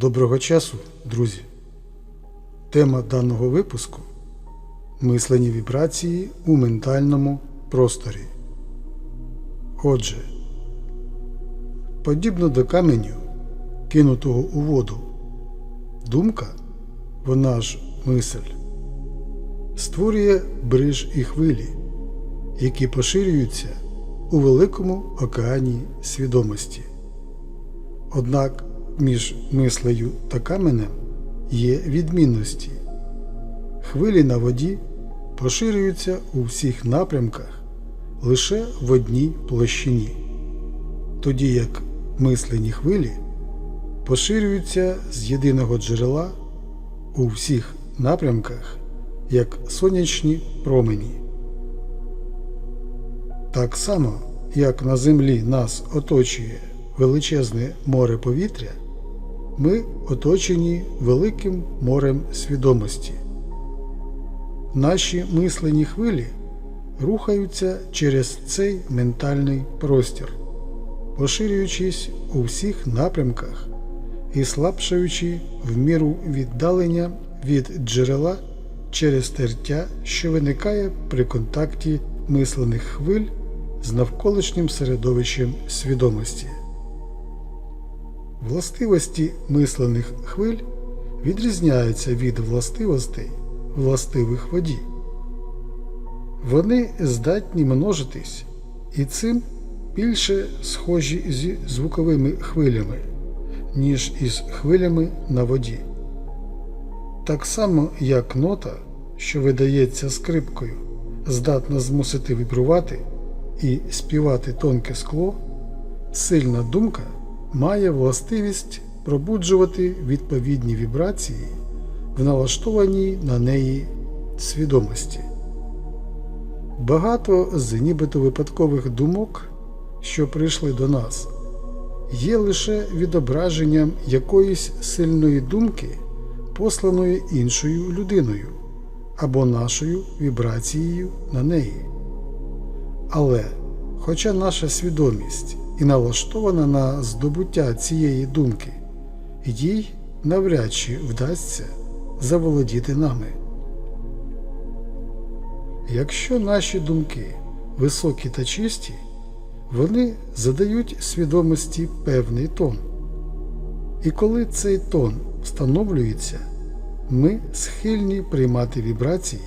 Доброго часу, друзі! Тема даного випуску мислені вібрації у ментальному просторі. Отже, подібно до каменю, кинутого у воду, думка, вона ж мисль, створює бриж і хвилі, які поширюються у великому океані свідомості. Однак між мислею та каменем є відмінності. Хвилі на воді поширюються у всіх напрямках лише в одній площині, тоді як мислені хвилі поширюються з єдиного джерела у всіх напрямках, як сонячні промені. Так само, як на землі нас оточує величезне море повітря, ми оточені великим морем свідомості. Наші мислені хвилі рухаються через цей ментальний простір, поширюючись у всіх напрямках і слабшаючи в міру віддалення від джерела через тертя, що виникає при контакті мислених хвиль з навколишнім середовищем свідомості. Властивості мислених хвиль відрізняються від властивостей властивих воді. Вони здатні множитись і цим більше схожі зі звуковими хвилями, ніж із хвилями на воді. Так само, як нота, що видається скрипкою, здатна змусити вібрувати і співати тонке скло, сильна думка має властивість пробуджувати відповідні вібрації в налаштованій на неї свідомості. Багато з нібито випадкових думок, що прийшли до нас, є лише відображенням якоїсь сильної думки, посланої іншою людиною або нашою вібрацією на неї. Але, хоча наша свідомість і налаштована на здобуття цієї думки, їй навряд чи вдасться заволодіти нами. Якщо наші думки високі та чисті, вони задають свідомості певний тон. І коли цей тон встановлюється, ми схильні приймати вібрації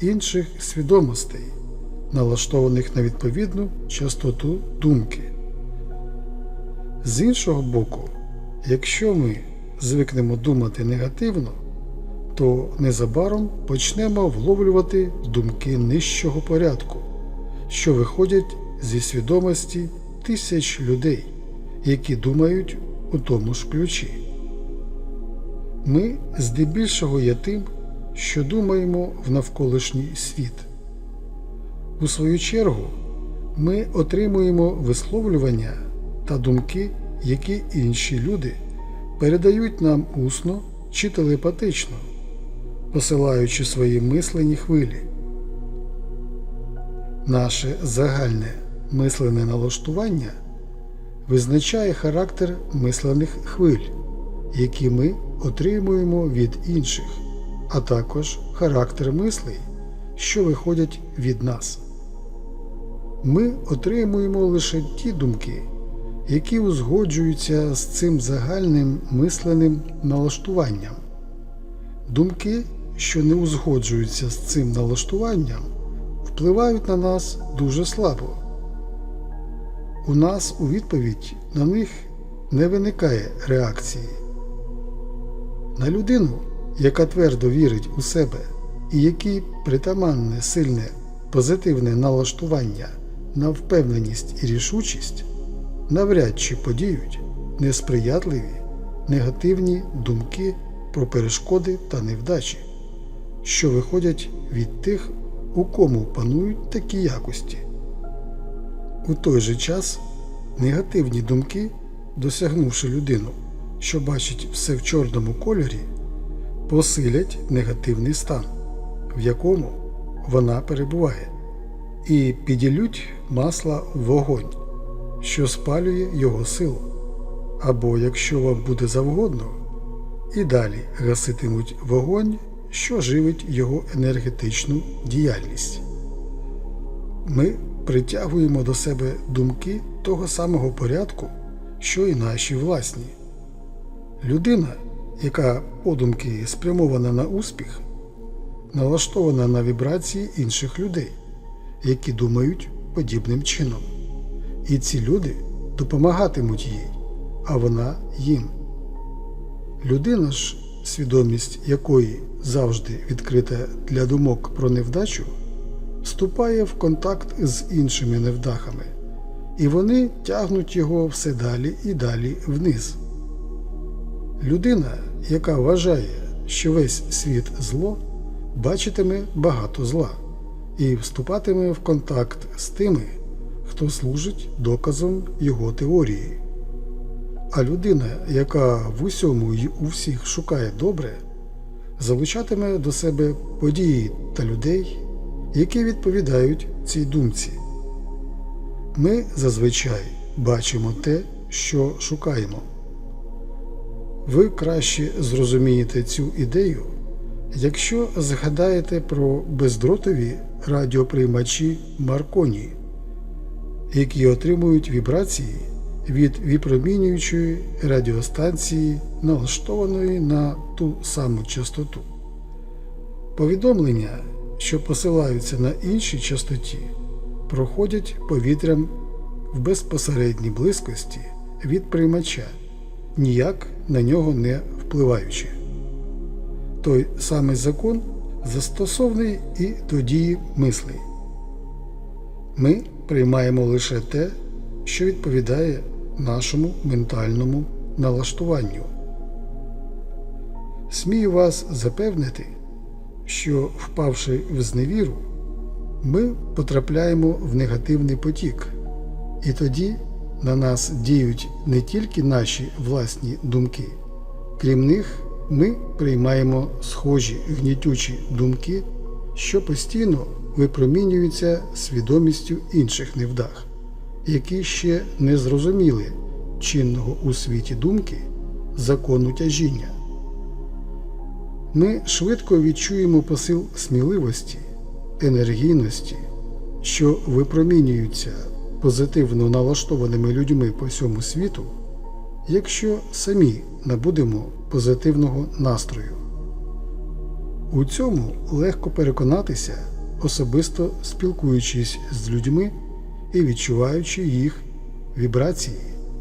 інших свідомостей, налаштованих на відповідну частоту думки. З іншого боку, якщо ми звикнемо думати негативно, то незабаром почнемо вловлювати думки нижчого порядку, що виходять зі свідомості тисяч людей, які думають у тому ж ключі. Ми здебільшого є тим, що думаємо в навколишній світ. У свою чергу, ми отримуємо висловлювання та думки, які інші люди передають нам усно чи телепатично, посилаючи свої мислені хвилі. Наше загальне мислене налаштування визначає характер мислених хвиль, які ми отримуємо від інших, а також характер мислей, що виходять від нас. Ми отримуємо лише ті думки, які узгоджуються з цим загальним мисленим налаштуванням. Думки, що не узгоджуються з цим налаштуванням, впливають на нас дуже слабо. У нас у відповідь на них не виникає реакції. На людину, яка твердо вірить у себе і якій притаманне сильне позитивне налаштування на впевненість і рішучість, навряд чи подіють несприятливі негативні думки про перешкоди та невдачі, що виходять від тих, у кому панують такі якості. У той же час негативні думки, досягнувши людину, що бачить все в чорному кольорі, посилять негативний стан, в якому вона перебуває, і піділють масла в вогонь, що спалює його силу. Або, якщо вам буде завгодно, і далі гаситимуть вогонь, що живить його енергетичну діяльність. Ми притягуємо до себе думки того самого порядку, що і наші власні. Людина, яка подумки спрямована на успіх, налаштована на вібрації інших людей, які думають подібним чином. І ці люди допомагатимуть їй, а вона їм. Людина ж, свідомість якої завжди відкрита для думок про невдачу, вступає в контакт з іншими невдахами, і вони тягнуть його все далі і далі вниз. Людина, яка вважає, що весь світ зло, бачитиме багато зла і вступатиме в контакт з тими, хто служить доказом його теорії. А людина, яка в усьому й у всіх шукає добре, залучатиме до себе події та людей, які відповідають цій думці. Ми зазвичай бачимо те, що шукаємо. Ви краще зрозумієте цю ідею, якщо згадаєте про бездротові радіоприймачі Марконі, які отримують вібрації від випромінюючої радіостанції, налаштованої на ту саму частоту. Повідомлення, що посилаються на іншій частоті, проходять повітрям в безпосередній близькості від приймача, ніяк на нього не впливаючи. Той самий закон застосовний і до дії мислей. Ми приймаємо лише те, що відповідає нашому ментальному налаштуванню. Смію вас запевнити, що, впавши в зневіру, ми потрапляємо в негативний потік, і тоді на нас діють не тільки наші власні думки, крім них, ми приймаємо схожі гнітючі думки, що постійно випромінюються свідомістю інших невдах, які ще не зрозуміли чинного у світі думки закону тяжіння. Ми швидко відчуємо посил сміливості, енергійності, що випромінюються позитивно налаштованими людьми по всьому світу, якщо самі набудемо позитивного настрою. У цьому легко переконатися, особисто спілкуючись з людьми і відчуваючи їх вібрації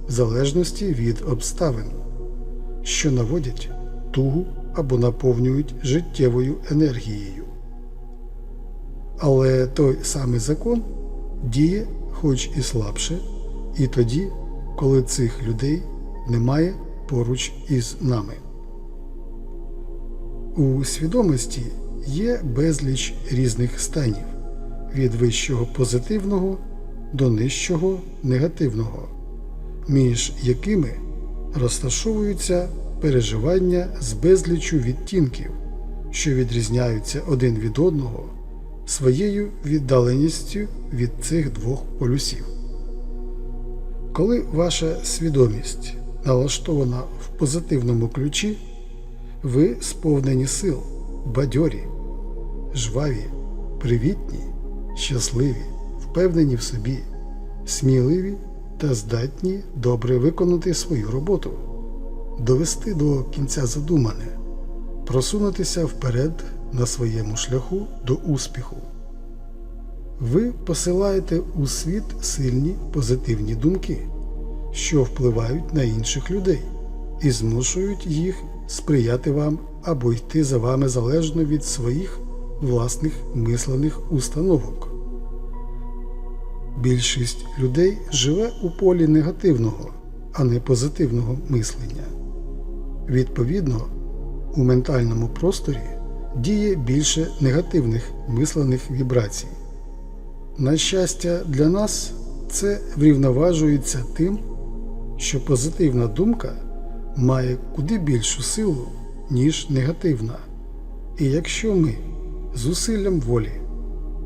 в залежності від обставин, що наводять тугу або наповнюють життєвою енергією. Але той самий закон діє хоч і слабше, і тоді, коли цих людей немає поруч із нами. У свідомості є безліч різних станів від вищого позитивного до нижчого негативного, між якими розташовуються переживання з безлічу відтінків, що відрізняються один від одного своєю віддаленістю від цих двох полюсів. Коли ваша свідомість налаштована в позитивному ключі, ви сповнені сил, бадьорі, жваві, привітні, щасливі, впевнені в собі, сміливі та здатні добре виконати свою роботу, довести до кінця задумане, просунутися вперед на своєму шляху до успіху. Ви посилаєте у світ сильні позитивні думки, що впливають на інших людей і змушують їх сприяти вам або йти за вами залежно від своїх власних мислених установок. Більшість людей живе у полі негативного, а не позитивного мислення. Відповідно, у ментальному просторі діє більше негативних мислених вібрацій. На щастя, для нас це врівноважується тим, що позитивна думка має куди більшу силу, ніж негативна. І якщо ми зусиллям волі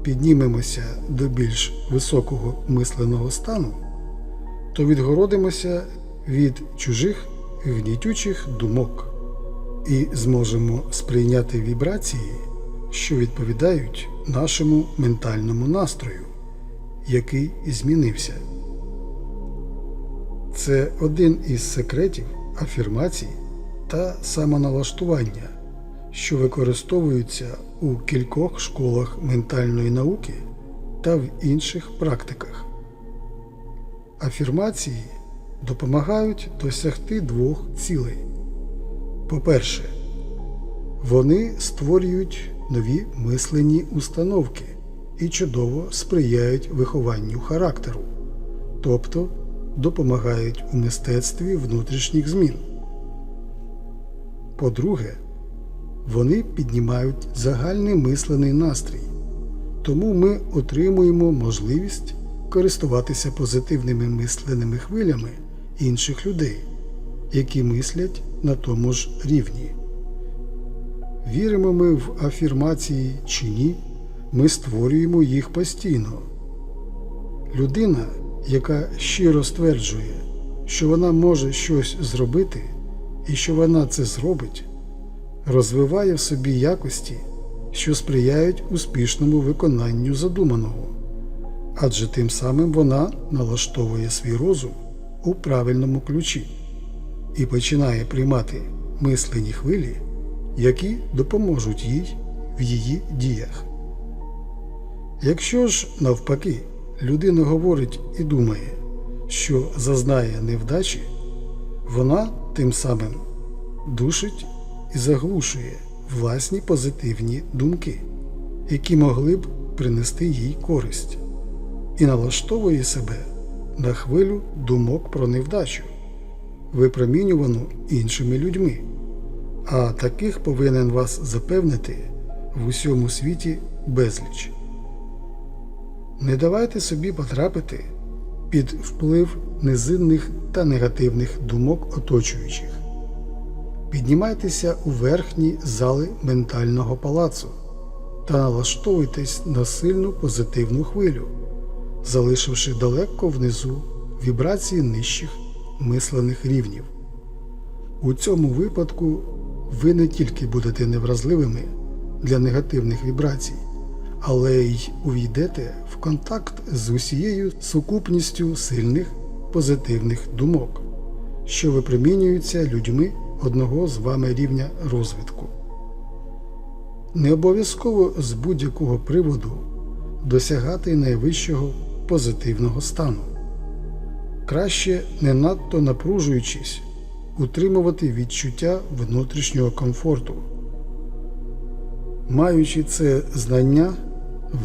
піднімемося до більш високого мисленого стану, то відгородимося від чужих гнітючих думок і зможемо сприйняти вібрації, що відповідають нашому ментальному настрою, який змінився. Це один із секретів афірмацій та самоналаштування, що використовуються у кількох школах ментальної науки та в інших практиках. Афірмації допомагають досягти двох цілей. По-перше, вони створюють нові мислені установки і чудово сприяють вихованню характеру, тобто допомагають у мистецтві внутрішніх змін. По-друге, вони піднімають загальний мислений настрій, тому ми отримуємо можливість користуватися позитивними мисленими хвилями інших людей, які мислять на тому ж рівні. Віримо ми в афірмації чи ні, ми створюємо їх постійно. Людина, яка щиро стверджує, що вона може щось зробити і що вона це зробить, розвиває в собі якості, що сприяють успішному виконанню задуманого, адже тим самим вона налаштовує свій розум у правильному ключі і починає приймати мислені хвилі, які допоможуть їй в її діях. Якщо ж, навпаки, людина говорить і думає, що зазнає невдачі, вона тим самим душить і заглушує власні позитивні думки, які могли б принести їй користь, і налаштовує себе на хвилю думок про невдачу, випромінювану іншими людьми. А таких повинен вас запевнити в усьому світі безліч. Не давайте собі потрапити під вплив низинних та негативних думок оточуючих. Піднімайтеся у верхні зали ментального палацу та налаштовуйтесь на сильну позитивну хвилю, залишивши далеко внизу вібрації нижчих мислених рівнів. У цьому випадку ви не тільки будете невразливими для негативних вібрацій, але й увійдете в контакт з усією сукупністю сильних позитивних думок, що випромінюються людьми одного з вами рівня розвитку. Не обов'язково з будь-якого приводу досягати найвищого позитивного стану. Краще не надто напружуючись, утримувати відчуття внутрішнього комфорту. Маючи це знання,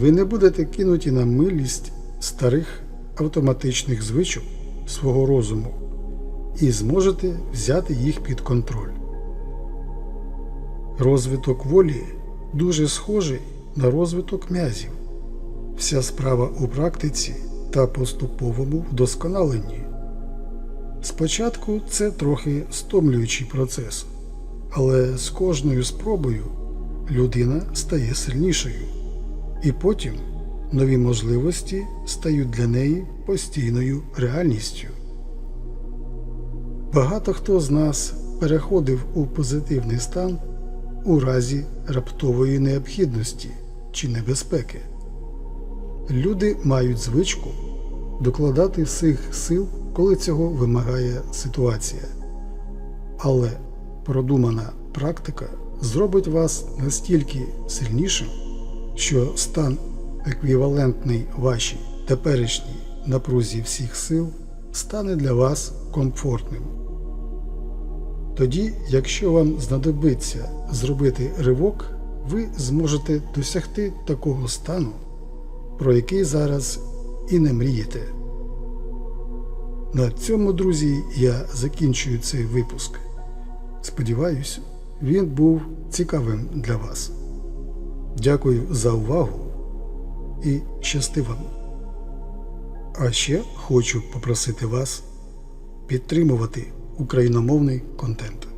ви не будете кинуті на милість старих автоматичних звичок свого розуму і зможете взяти їх під контроль. Розвиток волі дуже схожий на розвиток м'язів. Вся справа у практиці та поступовому вдосконаленні. Спочатку це трохи стомлюючий процес, але з кожною спробою людина стає сильнішою, і потім нові можливості стають для неї постійною реальністю. Багато хто з нас переходив у позитивний стан у разі раптової необхідності чи небезпеки. Люди мають звичку докладати всіх сил, коли цього вимагає ситуація. Але продумана практика зробить вас настільки сильнішим, що стан еквівалентний вашій теперішній напрузі всіх сил стане для вас комфортним. Тоді, якщо вам знадобиться зробити ривок, ви зможете досягти такого стану, про який зараз і не мрієте. На цьому, друзі, я закінчую цей випуск. Сподіваюсь, він був цікавим для вас. Дякую за увагу і щасти вам. А ще хочу попросити вас підтримувати україномовний контент.